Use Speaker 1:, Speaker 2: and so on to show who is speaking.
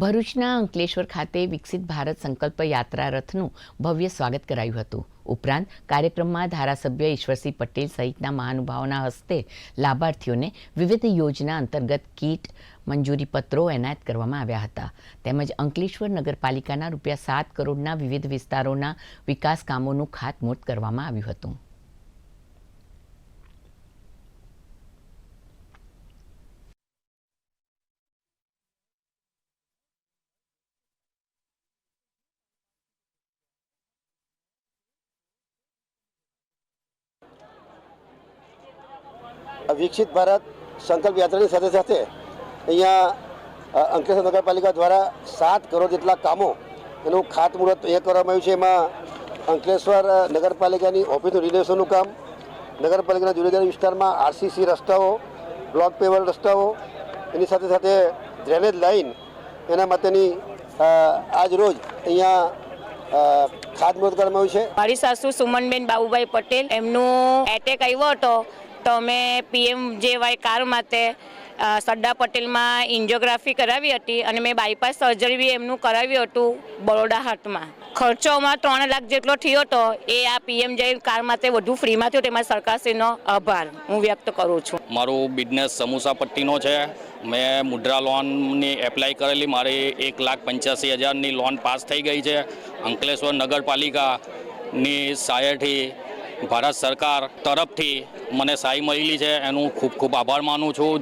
Speaker 1: ભરૂચના અંકલેશ્વર ખાતે વિકસિત ભારત સંકલ્પ યાત્રા રથનું ભવ્ય સ્વાગત કરાયું હતું. ઉપરાંત, કાર્યક્રમમાં ધારાસભ્ય ઈશ્વરસિંહ પટેલ સહિતના મહાનુભાવોના હસ્તે લાભાર્થીઓને વિવિધ યોજના અંતર્ગત કીટ, મંજૂરી પત્રો એનાયત કરવામાં આવ્યા હતા. તેમજ અંકલેશ્વર નગરપાલિકાના રૂપિયા સાત કરોડના વિવિધ વિસ્તારોના વિકાસ કામોનું ખાતમુહૂર્ત કરવામાં આવ્યું હતું.
Speaker 2: વિકસિત ભારત સંકલ્પ યાત્રાની સાથે સાથે અહીંયા અંકલેશ્વર નગરપાલિકા દ્વારા સાત કરોડ જેટલા કામો એનું ખાતમુહૂર્ત એ કરવામાં આવ્યું છે. એમાં અંકલેશ્વર નગરપાલિકાની ઓફિસનું રિનોવેશનનું કામ, નગરપાલિકાના જુદા જુદા વિસ્તારમાં આરસીસી રસ્તાઓ, બ્લોક પેવર રસ્તાઓ, એની સાથે સાથે ડ્રેનેજ લાઇન એના માટેની આજ રોજ અહીંયા ખાતમુહૂર્ત કરવામાં આવ્યું છે.
Speaker 3: મારી સાસુ સુમનબેન બાબુભાઈ પટેલ એમનું એટેક આવ્યો હતો તો અમે પીએમ જેવાય કાર માટે સરદાર પટેલમાં ઇન્જિયોગ્રાફી કરાવી હતી અને મેં બાયપાસ સર્જરી બી એમનું કરાવ્યું હતું બરોડા હાટમાં. ખર્ચો અમારો ત્રણ લાખ જેટલો થયો હતો એ આ પીએમ જય કાર માટે વધુ ફ્રીમાં થયો તેમાં સરકારશ્રીનો આભાર હું વ્યક્ત કરું છું.
Speaker 4: મારું બિઝનેસ સમોસા પટ્ટીનો છે. મેં મુદ્રા લોનની એપ્લાય કરેલી. મારી એક લાખ પંચ્યાસી હજારની લોન પાસ થઈ ગઈ છે. અંકલેશ્વર નગરપાલિકાની સહાયથી ભારત સરકાર તરફથી મને સહાય મળેલી છે. એનું ખૂબ ખૂબ આભાર માનું છું.